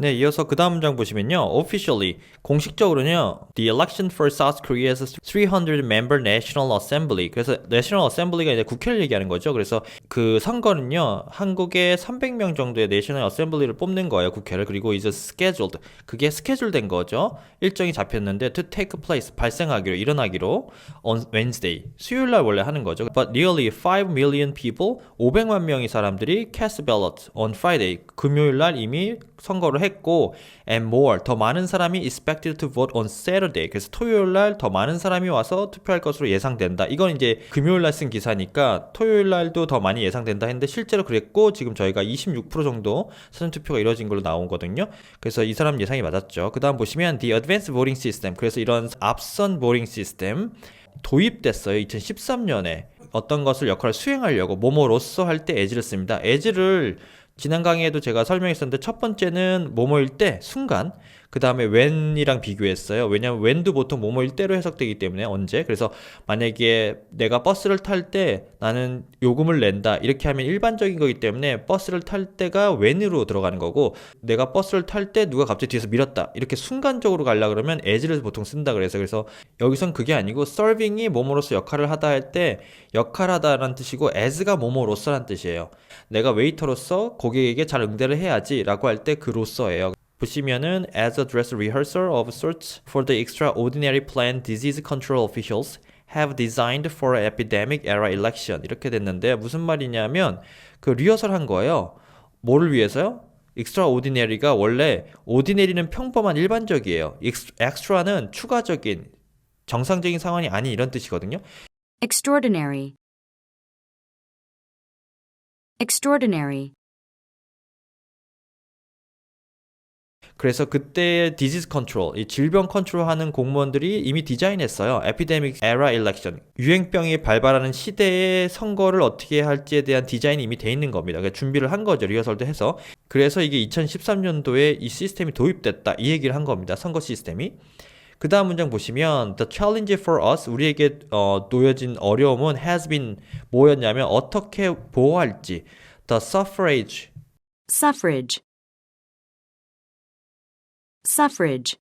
네, 이어서 그 다음 문장 보시면요. officially 공식적으로는요. The election for South Korea's 300-member National Assembly. 그래서 National Assembly가 이제 국회를 얘기하는 거죠. 그래서 그 선거는요. 한국의 300명 정도의 National Assembly를 뽑는 거예요. 국회를. 그리고 이제 scheduled. 그게 스케줄 된 거죠. 일정이 잡혔는데 to take place 발생하기로 일어나기로 on Wednesday. 수요일 날 원래 하는 거죠. But nearly 5 million people 500만 명의 사람들이 cast ballot on Friday. 금요일 날 이미 선거를 했고 and more 더 많은 사람이 expected to vote on Saturday. 그래서 토요일 날 더 많은 사람이 와서 투표할 것으로 예상된다. 이건 이제 금요일 날 쓴 기사니까 토요일 날도 더 많이 예상된다 했는데 실제로 그랬고 지금 저희가 26% 정도 사전 투표가 이루어진 걸로 나오거든요. 그래서 이 사람 예상이 맞았죠. 그다음 보시면 the advanced voting system. 그래서 이런 앞선 voting system 도입됐어요. 2013년에 어떤 것을 역할을 수행하려고 뭐뭐로써 할때 as를 씁니다. as를 지난 강의에도 제가 설명했었는데 첫 번째는 뭐뭐일 때 순간 그 다음에 when이랑 비교했어요. 왜냐면 when도 보통 뭐뭐일 때로 해석되기 때문에 언제 그래서 만약에 내가 버스를 탈 때 나는 요금을 낸다 이렇게 하면 일반적인 거기 때문에 버스를 탈 때가 when으로 들어가는 거고 내가 버스를 탈 때 누가 갑자기 뒤에서 밀었다 이렇게 순간적으로 가려 그러면 as를 보통 쓴다 그래서 그래서 여기선 그게 아니고 serving이 뭐뭐로서 역할을 하다 할 때 역할하다라는 뜻이고 as가 뭐뭐로서라는 뜻이에요. 내가 웨이터로서 고객에게 잘 응대를 해야지라고 할 때 그로서예요. 보시면은 as a dress rehearsal of sorts for the extraordinary plan disease control officials have designed for epidemic era election 이렇게 됐는데 무슨 말이냐면 그 리허설 한 거예요. 뭐를 위해서요? extraordinary가 원래 ordinary는 평범한 일반적이에요. ex- extra는 추가적인 정상적인 상황이 아닌 이런 뜻이거든요. extraordinary, extraordinary, 그래서 그때 디지즈 컨트롤, 이 질병 컨트롤하는 공무원들이 이미 디자인했어요. 에피데믹 에라 일렉션, 유행병이 발발하는 시대의 선거를 어떻게 할지에 대한 디자인이 이미 돼 있는 겁니다. 그러니까 준비를 한 거죠. 리허설도 해서. 그래서 이게 2013년도에 이 시스템이 도입됐다. 이 얘기를 한 겁니다. 선거 시스템이. 그 다음 문장 보시면 The challenge for us 우리에게 어, 놓여진 어려움은 has been 뭐였냐면 어떻게 보호할지 The suffrage suffrage, suffrage,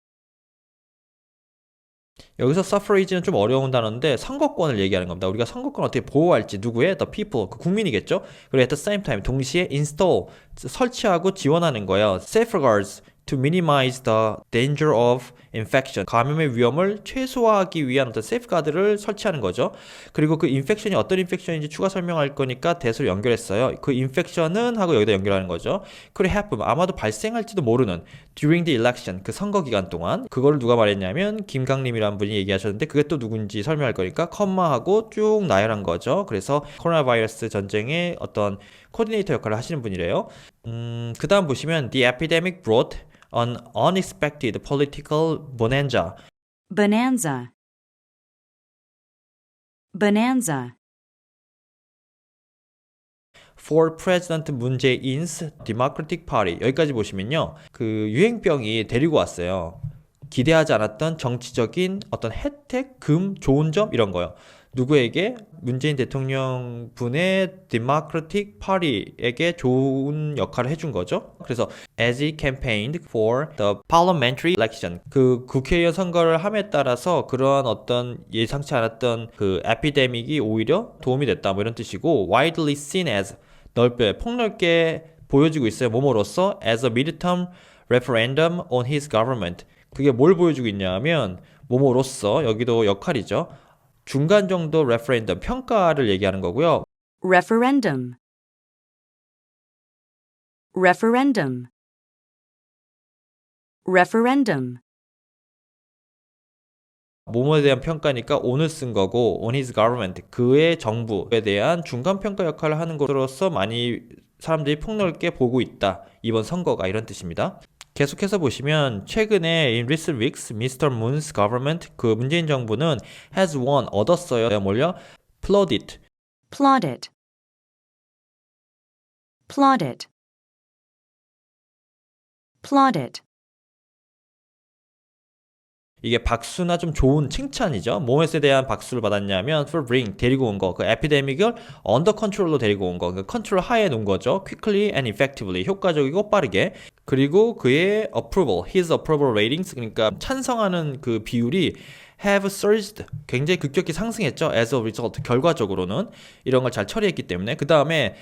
여기서 suffrage는 좀 어려운 단어인데 선거권을 얘기하는 겁니다. 우리가 선거권을 어떻게 보호할지 누구의 the people 그 국민이겠죠. 그리고 at the same time 동시에 install 설치하고 지원하는 거예요. safeguards to minimize the danger of infection 감염의 위험을 최소화하기 위한 어떤 safeguard를 설치하는 거죠. 그리고 그 infection이 어떤 infection인지 추가 설명할 거니까 대수로 연결했어요. 그 infection은 하고 여기다 연결하는 거죠. could happen 아마도 발생할지도 모르는 during the election 그 선거 기간 동안 그거를 누가 말했냐면 김강림이라는 분이 얘기하셨는데 그게 또 누군지 설명할 거니까 컴마하고 쭉 나열한 거죠. 그래서 코로나 바이러스 전쟁의 어떤 코디네이터 역할을 하시는 분이래요. 음, 그 다음 보시면 the epidemic brought an unexpected political bonanza. bonanza, bonanza, for President Moon Jae-in's Democratic Party 여기까지 보시면요 그 유행병이 데리고 왔어요 기대하지 않았던 정치적인 어떤 혜택, 금, 좋은 점 이런 거요 누구에게 문재인 대통령 분의 Democratic Party에게 좋은 역할을 해준 거죠. 그래서 as he campaigned for the parliamentary election 그 국회의원 선거를 함에 따라서 그러한 어떤 예상치 않았던 그 에피데믹이 오히려 도움이 됐다 뭐 이런 뜻이고 widely seen as 넓게 폭넓게 보여지고 있어요. 뭐뭐로써 as a midterm referendum on his government. 그게 뭘 보여주고 있냐면 뭐뭐로써 여기도 역할이죠. 중간 정도 레퍼런덤 평가를 얘기하는 거고요. referendum, referendum, referendum, 뭐뭐에 대한 평가니까 on을 쓴 거고 on his government 그의 정부에 대한 중간 평가 역할을 하는 것으로서 많이 사람들이 폭넓게 보고 있다. 이번 선거가 이런 뜻입니다. 계속해서 보시면 최근에 in recent weeks Mr. Moon's government 그 문재인 정부는 has won 얻었어요. 뭘요? Plaudit plaudit, plaudit, plaudit, 이게 박수나 좀 좋은 칭찬이죠. 무엇에 대한 박수를 받았냐면 for bring 데리고 온 거, 그 에피데믹을 under control로 데리고 온 거, 그 컨트롤 하에 놓은 거죠. quickly and effectively 효과적이고 빠르게. 그리고 그의 approval, his approval ratings 그러니까 찬성하는 그 비율이 have surged 굉장히 급격히 상승했죠. as a result 결과적으로는 이런 걸 잘 처리했기 때문에 그 다음에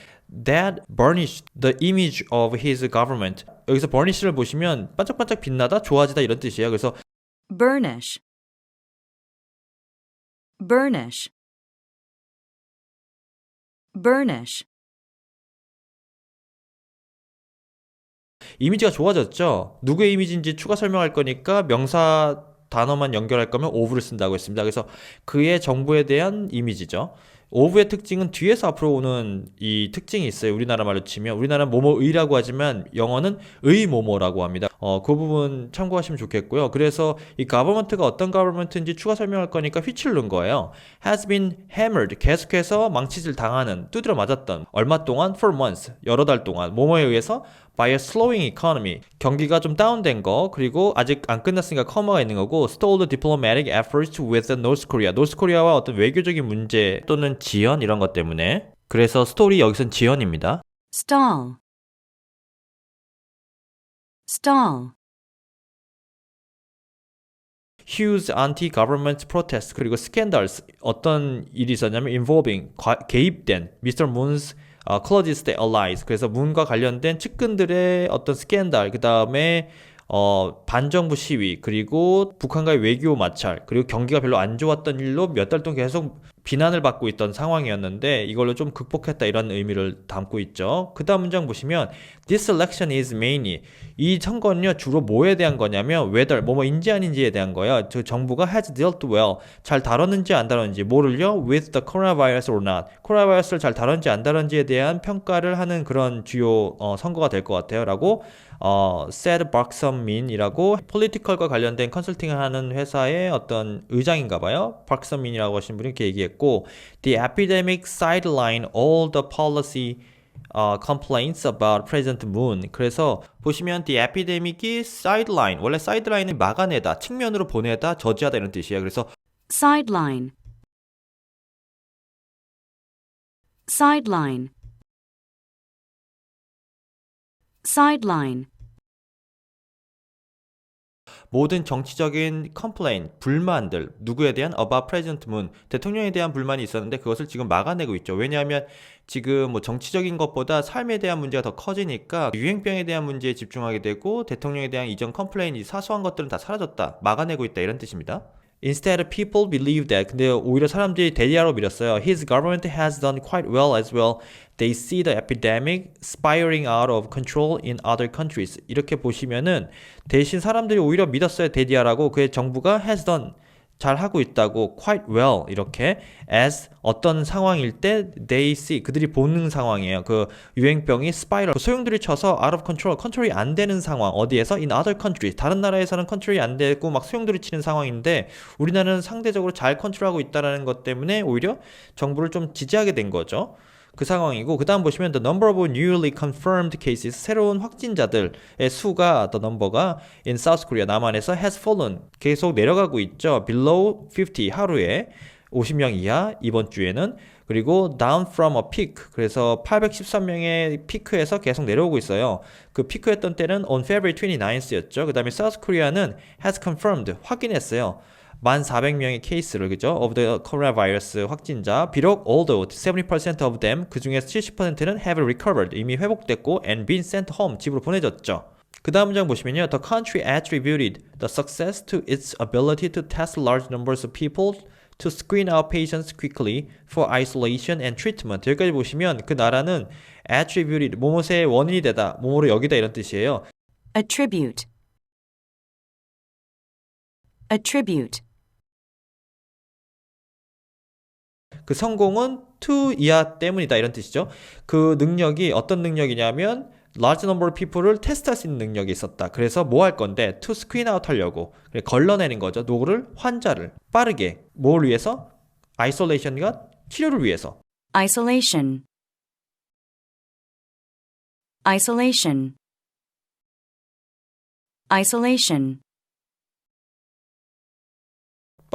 that burnished the image of his government 여기서 burnish를 보시면 반짝반짝 빛나다 좋아지다 이런 뜻이에요. 그래서 burnish, burnish, burnish, 이미지가 좋아졌죠. 누구의 이미지인지 추가 설명할 거니까 명사 단어만 연결할 거면 of를 쓴다고 했습니다. 그래서 그의 정부에 대한 이미지죠. Of의 특징은 뒤에서 앞으로 오는 이 특징이 있어요. 우리나라 말로 치면 우리나라는 뭐뭐의라고 하지만 영어는 의뭐뭐라고 합니다. 어, 그 부분 참고하시면 좋겠고요. 그래서 이 government가 어떤 government인지 추가 설명할 거니까 넣은 거예요. has been hammered 계속해서 망치질 당하는 두드려 맞았던 얼마 동안 for months 여러 달 동안 뭐뭐에 의해서 by a slowing economy 경기가 좀 다운된 거 그리고 아직 안 끝났으니까 커머가 있는 거고 stalled diplomatic efforts with North Korea 노스 코리아와 어떤 외교적인 문제 또는 지연 이런 것 때문에 그래서 스토리 여기선 지연입니다 stall, stall, huge anti-government protest 그리고 scandals 어떤 일이 있었냐면 involving 과- 개입된 Mr. Moon's 어, closest allies 그래서 문과 관련된 측근들의 어떤 스캔들 그 다음에 어, 반정부 시위 그리고 북한과의 외교 마찰 그리고 경기가 별로 안 좋았던 일로 몇 달 동안 계속 비난을 받고 있던 상황이었는데 이걸로 좀 극복했다 이런 의미를 담고 있죠. 그 다음 문장 보시면 This election is mainly. 이 선거는요 주로 뭐에 대한 거냐면 whether 뭐뭐인지 아닌지에 대한 거예요. 저 정부가 has dealt well. 잘 다뤘는지 안 다뤘는지 뭐를요? with the coronavirus or not. 코로나 바이러스를 잘 다뤘는지 안 다뤘는지에 대한 평가를 하는 그런 주요 어, 선거가 될 것 같아요 라고 어, said 박선민이라고 폴리티컬과 관련된 컨설팅을 하는 회사의 어떤 의장인가 봐요. 박선민이라고 하신 분이 이렇게 얘기했고 the epidemic sideline all the policy 어, complaints about President Moon. 그래서 보시면 the epidemic이 sideline 원래 sideline은 막아내다, 측면으로 보내다, 저지하다 이런 뜻이에요. 그래서 sideline, sideline, sideline, 모든 정치적인 컴플레인, 불만들, 누구에 대한 President Moon, 대통령에 대한 불만이 있었는데 그것을 지금 막아내고 있죠. 왜냐하면 지금 뭐 정치적인 것보다 삶에 대한 문제가 더 커지니까 유행병에 대한 문제에 집중하게 되고 대통령에 대한 이전 컴플레인이 사소한 것들은 다 사라졌다. 막아내고 있다. 이런 뜻입니다. Instead, people believe that. 근데 오히려 사람들이 대리하로 밀었어요. His government has done quite well as well. They see the epidemic spiraling out of control in other countries. 이렇게 보시면은 대신 사람들이 오히려 믿었어요. 대디아라고 그의 정부가 has done 잘 하고 있다고 quite well 이렇게 as 어떤 상황일 때 they see. 그들이 보는 상황이에요. 그 유행병이 그 소용돌이 쳐서 out of control 컨트롤이 안 되는 상황. 어디에서? in other countries. 다른 나라에서는 컨트롤이 안 되고 막 소용돌이 치는 상황인데 우리나라는 상대적으로 잘 컨트롤하고 있다라는 것 때문에 오히려 정부를 좀 지지하게 된 거죠. 그 상황이고 그 다음 보시면 the number of newly confirmed cases 새로운 확진자들의 수가 the number가 in South Korea 남한에서 has fallen 계속 내려가고 있죠 below 50 하루에 50명 이하 이번 주에는 그리고 down from a peak 그래서 813명의 피크에서 계속 내려오고 있어요 그 피크했던 때는 on February 29th였죠 그 다음에 South Korea는 has confirmed 확인했어요 1,400명의 케이스를 그죠? of the coronavirus 확진자 비록 although 70% of them 그 중에서 70%는 have recovered 이미 회복됐고 and been sent home 집으로 보내졌죠. 그 다음 문장 보시면요. The country attributed the success to its ability to test large numbers of people to screen out patients quickly for isolation and treatment. 여기까지 보시면 그 나라는 attributed 뭐뭐의 원인이 되다, 뭐뭐로 여기다 이런 뜻이에요. attribute, attribute, 그 성공은 to 이하 때문이다. 이런 뜻이죠. 그 능력이 어떤 능력이냐면 large number of people을 테스트할 수 있는 능력이 있었다. 그래서 뭐 할 건데? to screen out 하려고. 그래, 걸러내는 거죠. 누구를 환자를. 빠르게. 뭘 위해서? isolation과 치료를 위해서. Isolation, isolation, isolation,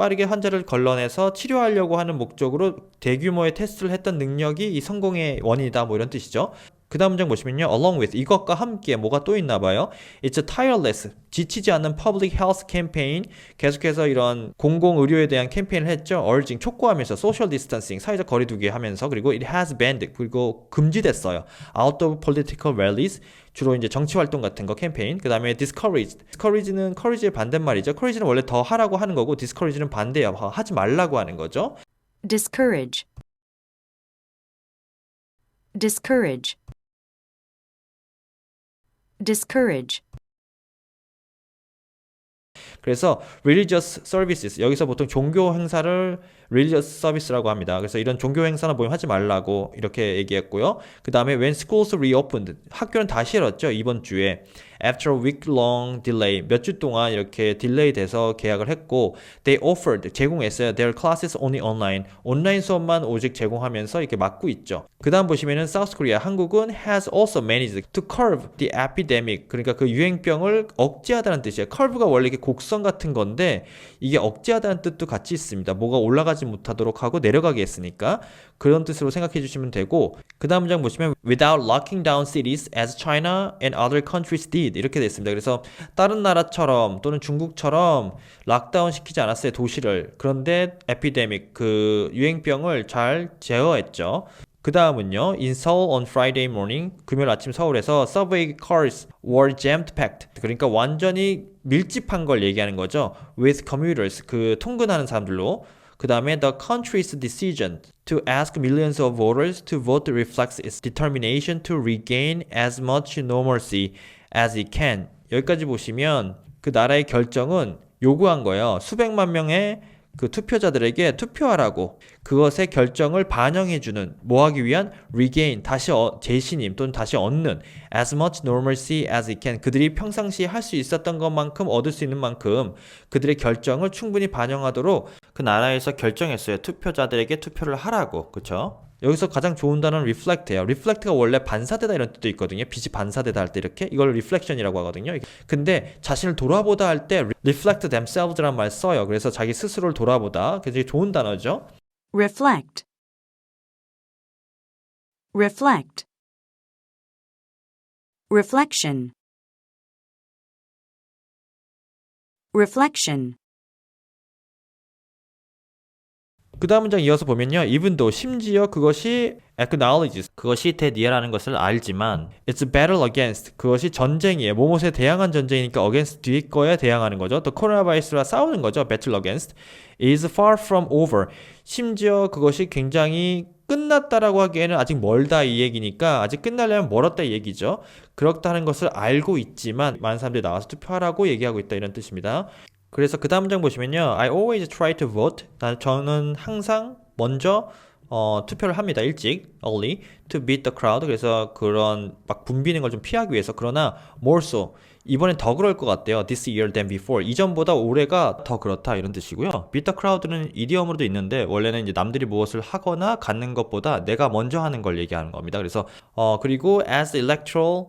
빠르게 환자를 걸러내서 치료하려고 하는 목적으로 대규모의 테스트를 했던 능력이 이 성공의 원인이다 뭐 이런 뜻이죠. 그 다음 문장 보시면요. along with 이것과 함께 뭐가 또 있나 봐요. It's a tireless 지치지 않는 public health campaign 계속해서 이런 공공 의료에 대한 캠페인을 했죠. urging 촉구하면서 social distancing 사회적 거리두기 하면서 그리고 it has banned 그리고 금지됐어요. out of political rallies 주로 이제 정치 활동 같은 거 캠페인. 그다음에 discouraged. discourage는 courage의 반대말이죠. courage는 원래 더 하라고 하는 거고 discourage는 반대야. 하지 말라고 하는 거죠. discourage, discourage, discourage, 그래서 religious services 여기서 보통 종교 행사를 religious service라고 합니다. 그래서 이런 종교 행사나 모임 하지 말라고 이렇게 얘기했고요. 그 다음에 when schools reopened 학교는 다시 열었죠 이번 주에 after a week long delay 몇 주 동안 이렇게 딜레이 돼서 계약을 했고 they offered 제공했어요 their classes only online 온라인 수업만 오직 제공하면서 이렇게 막고 있죠. 그 다음 보시면은 South Korea 한국은 has also managed to curb the epidemic 그러니까 그 유행병을 억제하다는 뜻이에요. curve가 원래 이게 곡선 같은 건데 이게 억제하다는 뜻도 같이 있습니다. 뭐가 올라가지 못하도록 하고 내려가게 했으니까 그런 뜻으로 생각해 주시면 되고 그 다음 문장 보시면 without locking down cities as China and other countries did 이렇게 됐습니다. 그래서 다른 나라처럼 또는 중국처럼 락다운 시키지 않았어요 도시를 그런데 에피데믹 그 유행병을 잘 제어했죠. 그 다음은요, in Seoul on Friday morning, 금요일 아침 서울에서 subway cars were jammed packed. 그러니까 완전히 밀집한 걸 얘기하는 거죠. with commuters, 그 통근하는 사람들로. 그 다음에 the country's decision to ask millions of voters to vote reflects its determination to regain as much normalcy as it can. 여기까지 보시면 그 나라의 결정은 요구한 거예요. 수백만 명의 그 투표자들에게 투표하라고 그것의 결정을 반영해 주는 뭐 하기 위한 regain 다시 어, 재신임 또는 다시 얻는 as much normalcy as it can 그들이 평상시에 할 수 있었던 것만큼 얻을 수 있는 만큼 그들의 결정을 충분히 반영하도록 그 나라에서 결정했어요 투표자들에게 투표를 하라고 그쵸? 여기서 가장 좋은 단어는 reflect예요. reflect가 원래 반사되다 이런 뜻도 있거든요. 빛이 반사되다 할 때 이렇게 이걸 reflection이라고 하거든요. 근데 자신을 돌아보다 할 때 reflect themselves라는 말 써요. 그래서 자기 스스로를 돌아보다 굉장히 좋은 단어죠. reflect, reflect, reflection, reflection, 그 다음 문장 이어서 보면요. though 심지어 그것이 acknowledges 그것이 대니아라는 것을 알지만 it's battle against 그것이 전쟁이에요. 뭐뭇에 대항한 전쟁이니까 against 뒤에 거에 대항하는 거죠. 또 코로나 바이러스와 싸우는 거죠. battle against is far from over. 심지어 그것이 굉장히 끝났다라고 하기에는 아직 멀다 이 얘기니까 아직 끝나려면 멀었다 이 얘기죠. 그렇다는 것을 알고 있지만 많은 사람들이 나와서 투표하라고 얘기하고 있다 이런 뜻입니다. 그래서 그 다음 문장 보시면요. I always try to vote. 나- 저는 항상 먼저 어, 투표를 합니다. 일찍, early, to beat the crowd. 그래서 그런 막 붐비는 걸 좀 피하기 위해서. 그러나 more so. 이번엔 더 그럴 것 같대요. This year than before. 이전보다 올해가 더 그렇다 이런 뜻이고요. beat the crowd는 이디엄으로도 있는데 원래는 이제 남들이 무엇을 하거나 갖는 것보다 내가 먼저 하는 걸 얘기하는 겁니다. 그래서 어 그리고 as electoral